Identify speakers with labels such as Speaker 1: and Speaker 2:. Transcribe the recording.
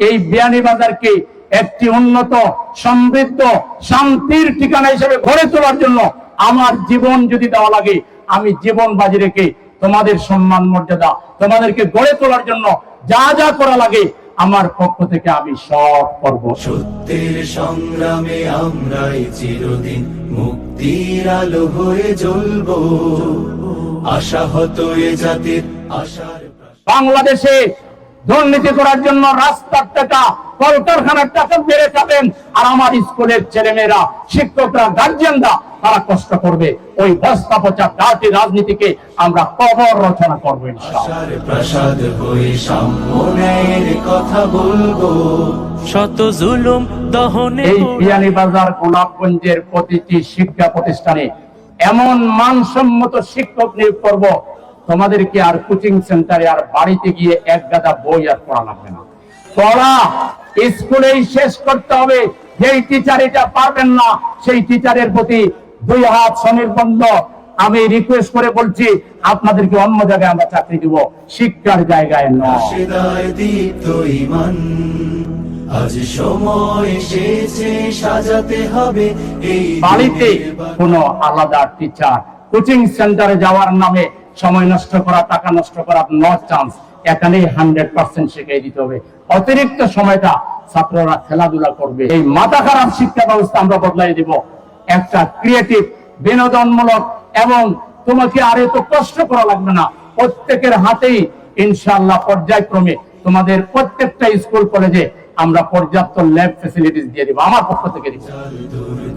Speaker 1: এই বিয়ানীবাজারকে একটি উন্নত সমৃদ্ধ শান্তির ঠিকানা হিসেবে গড়ে তোলার জন্য আমার জীবন যদি দেওয়া লাগে আমি জীবন বাজি রেখে তোমাদের সম্মান মর্যাদা তোমাদেরকে গড়ে তোলার জন্য যা যা করা লাগে আমার পক্ষ থেকে আমি সব করব।
Speaker 2: সত্যের সংগ্রামে আমরাই চিরদিন মুক্তির আলো হয়ে জ্বলবো। আশাহত এ জাতির আশার
Speaker 1: বাংলাদেশে দুর্নীতি করার জন্য রাস্তার টাকা কলকারখানার টাকা বেড়ে খাবেন আর আমার স্কুলের ছেলেমেয়েরা শিক্ষকরা গার্জিয়ানরা তারা কষ্ট করবে। ওই বস্তা পচা ডাটি রাজনীতিকে আমরা কবর রচনা করব
Speaker 2: প্রাসাদ কথা বলব।
Speaker 3: শত জুলুম দহনে
Speaker 1: এই বিয়ানীবাজার গোলাপগঞ্জের প্রতিটি শিক্ষা প্রতিষ্ঠানে এমন মানসম্মত শিক্ষক নিয়োগ করব তোমাদেরকে আর কোচিং সেন্টারে আর বাড়িতে গিয়ে এক গাদা বই আর পড়া লাগবে না। পড়া স্কুলেই শেষ করতে হবে। যেই টিচার এটা পারবেন না সেই টিচারের প্রতি দুই হাত স্বনির্বন্ধ। আমি রিকোয়েস্ট করে বলছি আপনাদেরকে অন্য জায়গায় আমরা চাকরি দিব। শিক্ষার জায়গায়
Speaker 2: আজ সময় এসেছে সাজাতে হবে এই
Speaker 1: বাড়িতে কোনো আলাদা টিচার কোচিং সেন্টারে যাওয়ার নামে সময় নষ্ট করা, টাকা নষ্ট করা নো চান্স এখানেই হান্ড্রেড পার্সেন্ট শিখিয়ে দিতে হবে। অতিরিক্ত সময়টা ছাত্ররা খেলাধুলা করবে। এই মাথা খারাপ শিক্ষা ব্যবস্থা আমরা বদলাই দিব। একটা ক্রিয়েটিভ বিনোদনমূলক এবং তোমাকে আর এত কষ্ট করা লাগবে না। প্রত্যেকের হাতেই ইনশাআল্লাহ পর্যায়ক্রমে তোমাদের প্রত্যেকটা স্কুল কলেজে আমরা পর্যাপ্ত ল্যাব ফেসিলিটিস দিয়ে দিব। আমার পক্ষ থেকে দিব